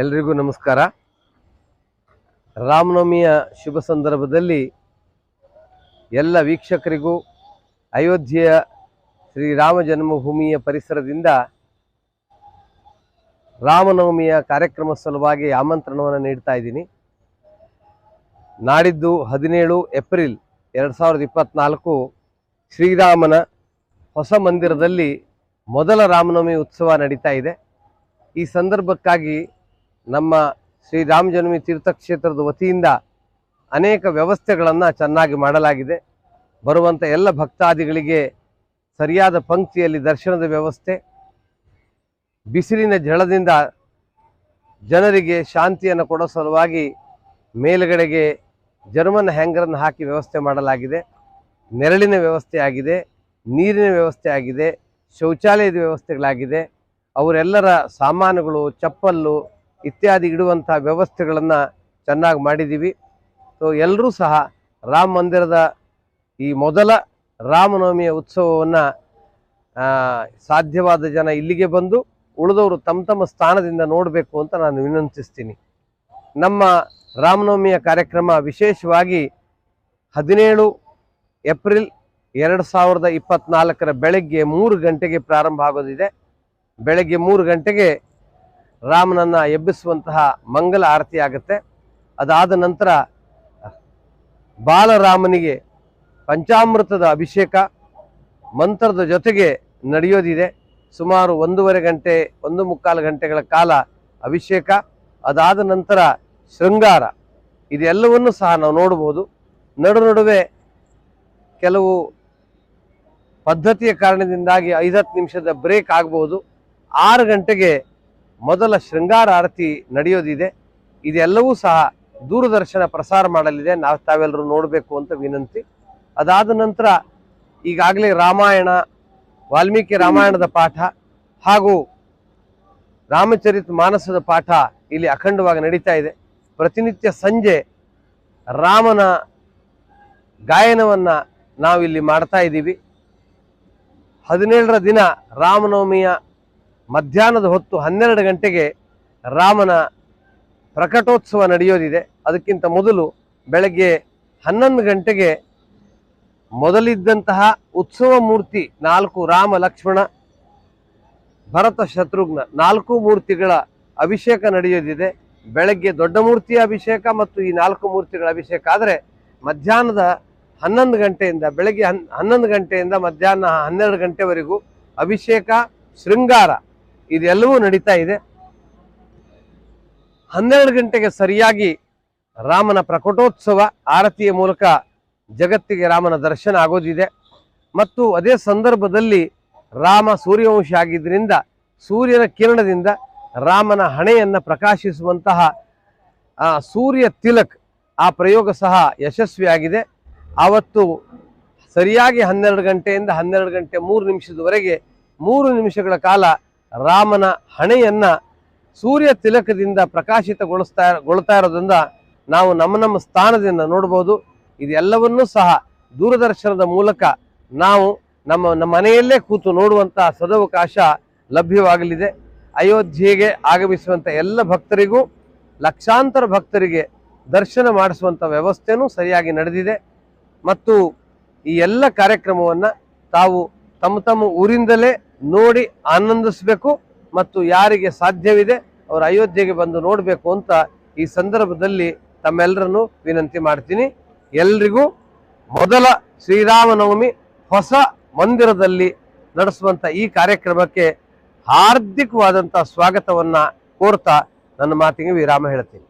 ಎಲ್ರಿಗೂ ನಮಸ್ಕಾರ. ರಾಮನವಮಿಯ ಶುಭ ಸಂದರ್ಭದಲ್ಲಿ ಎಲ್ಲ ವೀಕ್ಷಕರಿಗೂ ಅಯೋಧ್ಯೆಯ ಶ್ರೀರಾಮ ಜನ್ಮಭೂಮಿಯ ಪರಿಸರದಿಂದ ರಾಮನವಮಿಯ ಕಾರ್ಯಕ್ರಮ ಸಲುವಾಗಿ ಆಮಂತ್ರಣವನ್ನು ನೀಡ್ತಾ ಇದ್ದೀನಿ. ನಾಡಿದ್ದು ಹದಿನೇಳು ಏಪ್ರಿಲ್ ಎರಡು ಸಾವಿರದ ಇಪ್ಪತ್ತ್ನಾಲ್ಕು ಶ್ರೀರಾಮನ ಹೊಸ ಮಂದಿರದಲ್ಲಿ ಮೊದಲ ರಾಮನವಮಿ ಉತ್ಸವ ನಡೀತಾ ಇದೆ. ಈ ಸಂದರ್ಭಕ್ಕಾಗಿ ನಮ್ಮ ಶ್ರೀರಾಮ ಜನ್ಮಿ ತೀರ್ಥಕ್ಷೇತ್ರದ ವತಿಯಿಂದ ಅನೇಕ ವ್ಯವಸ್ಥೆಗಳನ್ನು ಚೆನ್ನಾಗಿ ಮಾಡಲಾಗಿದೆ. ಬರುವಂಥ ಎಲ್ಲ ಭಕ್ತಾದಿಗಳಿಗೆ ಸರಿಯಾದ ಪಂಕ್ತಿಯಲ್ಲಿ ದರ್ಶನದ ವ್ಯವಸ್ಥೆ, ಬಿಸಿಲಿನ ಝಳದಿಂದ ಜನರಿಗೆ ಶಾಂತಿಯನ್ನು ಕೊಡೋ ಸಲುವಾಗಿ ಮೇಲುಗಡೆಗೆ ಜರ್ಮನ್ ಹ್ಯಾಂಗರನ್ನು ಹಾಕಿ ವ್ಯವಸ್ಥೆ ಮಾಡಲಾಗಿದೆ. ನೆರಳಿನ ವ್ಯವಸ್ಥೆ ಆಗಿದೆ, ನೀರಿನ ವ್ಯವಸ್ಥೆ ಆಗಿದೆ, ಶೌಚಾಲಯದ ವ್ಯವಸ್ಥೆಗಳಾಗಿದೆ. ಅವರೆಲ್ಲರ ಸಾಮಾನುಗಳು, ಚಪ್ಪಲ್ಲು ಇತ್ಯಾದಿ ಇಡುವಂಥ ವ್ಯವಸ್ಥೆಗಳನ್ನು ಚೆನ್ನಾಗಿ ಮಾಡಿದ್ದೀವಿ ಸೊ ಎಲ್ಲರೂ ಸಹ ರಾಮ ಮಂದಿರದ ಈ ಮೊದಲ ರಾಮನವಮಿಯ ಉತ್ಸವವನ್ನು ಸಾಧ್ಯವಾದ ಜನ ಇಲ್ಲಿಗೆ ಬಂದು ಉಳಿದವರು ತಮ್ಮ ತಮ್ಮ ಸ್ಥಾನದಿಂದ ನೋಡಬೇಕು ಅಂತ ನಾನು ವಿನಂತಿಸ್ತೀನಿ. ನಮ್ಮ ರಾಮನವಮಿಯ ಕಾರ್ಯಕ್ರಮ ವಿಶೇಷವಾಗಿ ಹದಿನೇಳು ಏಪ್ರಿಲ್ ಎರಡು ಸಾವಿರದ ಇಪ್ಪತ್ತ್ನಾಲ್ಕರ ಬೆಳಗ್ಗೆ ಮೂರು ಗಂಟೆಗೆ ಪ್ರಾರಂಭ ಆಗೋದಿದೆ. ಬೆಳಗ್ಗೆ ಮೂರು ಗಂಟೆಗೆ ರಾಮನನ್ನು ಎಬ್ಬಿಸುವಂತಹ ಮಂಗಲ ಆರತಿ ಆಗುತ್ತೆ. ಅದಾದ ನಂತರ ಬಾಲರಾಮನಿಗೆ ಪಂಚಾಮೃತದ ಅಭಿಷೇಕ, ಮಂತ್ರದ ಜೊತೆಗೆ ನಡೆಯೋದಿದೆ. ಸುಮಾರು ಒಂದೂವರೆ ಗಂಟೆ, ಒಂದು ಮುಕ್ಕಾಲು ಗಂಟೆಗಳ ಕಾಲ ಅಭಿಷೇಕ. ಅದಾದ ನಂತರ ಶೃಂಗಾರ. ಇದೆಲ್ಲವನ್ನು ಸಹ ನಾವು ನೋಡ್ಬೋದು ನಡು ನಡುವೆ ಕೆಲವು ಪದ್ಧತಿಯ ಕಾರಣದಿಂದಾಗಿ ಐದತ್ತು ನಿಮಿಷದ ಬ್ರೇಕ್ ಆಗ್ಬೋದು ಆರು ಗಂಟೆಗೆ ಮೊದಲ ಶೃಂಗಾರ ಆರತಿ ನಡೆಯೋದಿದೆ. ಇದೆಲ್ಲವೂ ಸಹ ದೂರದರ್ಶನ ಪ್ರಸಾರ ಮಾಡಲಿದೆ. ನಾವು ತಾವೆಲ್ಲರೂ ನೋಡಬೇಕು ಅಂತ ವಿನಂತಿ. ಅದಾದ ನಂತರ ಈಗಾಗಲೇ ರಾಮಾಯಣ, ವಾಲ್ಮೀಕಿ ರಾಮಾಯಣದ ಪಾಠ ಹಾಗೂ ರಾಮಚರಿತ್ ಮಾನಸದ ಪಾಠ ಇಲ್ಲಿ ಅಖಂಡವಾಗಿ ನಡೀತಾ ಇದೆ. ಪ್ರತಿನಿತ್ಯ ಸಂಜೆ ರಾಮನ ಗಾಯನವನ್ನು ನಾವಿಲ್ಲಿ ಮಾಡ್ತಾ ಇದ್ದೀವಿ. ಹದಿನೇಳರ ದಿನ ರಾಮನವಮಿಯ ಮಧ್ಯಾಹ್ನದ ಹೊತ್ತು ಹನ್ನೆರಡು ಗಂಟೆಗೆ ರಾಮನ ಪ್ರಕಟೋತ್ಸವ ನಡೆಯೋದಿದೆ. ಅದಕ್ಕಿಂತ ಮೊದಲು ಬೆಳಗ್ಗೆ ಹನ್ನೊಂದು ಗಂಟೆಗೆ ಮೊದಲಿದ್ದಂತಹ ಉತ್ಸವ ಮೂರ್ತಿ ನಾಲ್ಕು ರಾಮ, ಲಕ್ಷ್ಮಣ, ಭರತ ಶತ್ರುಘ್ನ ನಾಲ್ಕು ಮೂರ್ತಿಗಳ ಅಭಿಷೇಕ ನಡೆಯೋದಿದೆ. ಬೆಳಗ್ಗೆ ದೊಡ್ಡ ಮೂರ್ತಿಯ ಅಭಿಷೇಕ ಮತ್ತು ಈ ನಾಲ್ಕು ಮೂರ್ತಿಗಳ ಅಭಿಷೇಕ ಆದರೆ ಮಧ್ಯಾಹ್ನದ ಹನ್ನೊಂದು ಗಂಟೆಯಿಂದ ಬೆಳಗ್ಗೆ ಹನ್, ಹನ್ನೊಂದು ಗಂಟೆಯಿಂದ ಮಧ್ಯಾಹ್ನ ಹನ್ನೆರಡು ಗಂಟೆವರೆಗೂ ಅಭಿಷೇಕ, ಶೃಂಗಾರ ಇದೆಲ್ಲವೂ ನಡೀತಾ ಇದೆ. ಹನ್ನೆರಡು ಗಂಟೆಗೆ ಸರಿಯಾಗಿ ರಾಮನ ಪ್ರಕಟೋತ್ಸವ ಆರತಿಯ ಮೂಲಕ ಜಗತ್ತಿಗೆ ರಾಮನ ದರ್ಶನ ಆಗೋದಿದೆ. ಮತ್ತು ಅದೇ ಸಂದರ್ಭದಲ್ಲಿ ರಾಮ ಸೂರ್ಯವಂಶ ಆಗಿದ್ದರಿಂದ ಸೂರ್ಯನ ಕಿರಣದಿಂದ ರಾಮನ ಹಣೆಯನ್ನು ಪ್ರಕಾಶಿಸುವಂತಹ ಸೂರ್ಯ ತಿಲಕ್ ಆ ಪ್ರಯೋಗ ಸಹ ಯಶಸ್ವಿಯಾಗಿದೆ. ಆವತ್ತು ಸರಿಯಾಗಿ ಹನ್ನೆರಡು ಗಂಟೆಯಿಂದ ಹನ್ನೆರಡು ಗಂಟೆ ಮೂರು ನಿಮಿಷದವರೆಗೆ ಮೂರು ನಿಮಿಷಗಳ ಕಾಲ ರಾಮನ ಹಣೆಯನ್ನ ಸೂರ್ಯ ತಿಲಕದಿಂದ ಪ್ರಕಾಶಿತಗೊಳಿಸ್ತಾ ಗೊಳ್ತಾ ಇರೋದ್ರಿಂದ ನಾವು ನಮ್ಮ ನಮ್ಮ ಸ್ಥಾನದಿಂದ ನೋಡ್ಬೋದು. ಇದೆಲ್ಲವನ್ನೂ ಸಹ ದೂರದರ್ಶನದ ಮೂಲಕ ನಾವು ನಮ್ಮ ನಮ್ಮ ಮನೆಯಲ್ಲೇ ಕೂತು ನೋಡುವಂತಹ ಸದವಕಾಶ ಲಭ್ಯವಾಗಲಿದೆ. ಅಯೋಧ್ಯೆಗೆ ಆಗಮಿಸುವಂಥ ಎಲ್ಲ ಭಕ್ತರಿಗೂ, ಲಕ್ಷಾಂತರ ಭಕ್ತರಿಗೆ ದರ್ಶನ ಮಾಡಿಸುವಂಥ ವ್ಯವಸ್ಥೆನೂ ಸರಿಯಾಗಿ ನಡೆದಿದೆ. ಮತ್ತು ಈ ಎಲ್ಲ ಕಾರ್ಯಕ್ರಮವನ್ನು ತಾವು ತಮ್ಮ ತಮ್ಮ ಊರಿಂದಲೇ ನೋಡಿ ಆನಂದಿಸಬೇಕು ಮತ್ತು ಯಾರಿಗೆ ಸಾಧ್ಯವಿದೆ ಅವರು ಅಯೋಧ್ಯೆಗೆ ಬಂದು ನೋಡಬೇಕು ಅಂತ ಈ ಸಂದರ್ಭದಲ್ಲಿ ತಮ್ಮೆಲ್ಲರನ್ನು ವಿನಂತಿ ಮಾಡ್ತೀನಿ. ಎಲ್ರಿಗೂ ಮೊದಲ ಶ್ರೀರಾಮನವಮಿ ಹೊಸ ಮಂದಿರದಲ್ಲಿ ನಡೆಸುವಂಥ ಈ ಕಾರ್ಯಕ್ರಮಕ್ಕೆ ಹಾರ್ದಿಕವಾದಂಥ ಸ್ವಾಗತವನ್ನು ಕೋರ್ತಾ ನನ್ನ ಮಾತಿಗೆ ವಿರಾಮ ಹೇಳ್ತೀನಿ.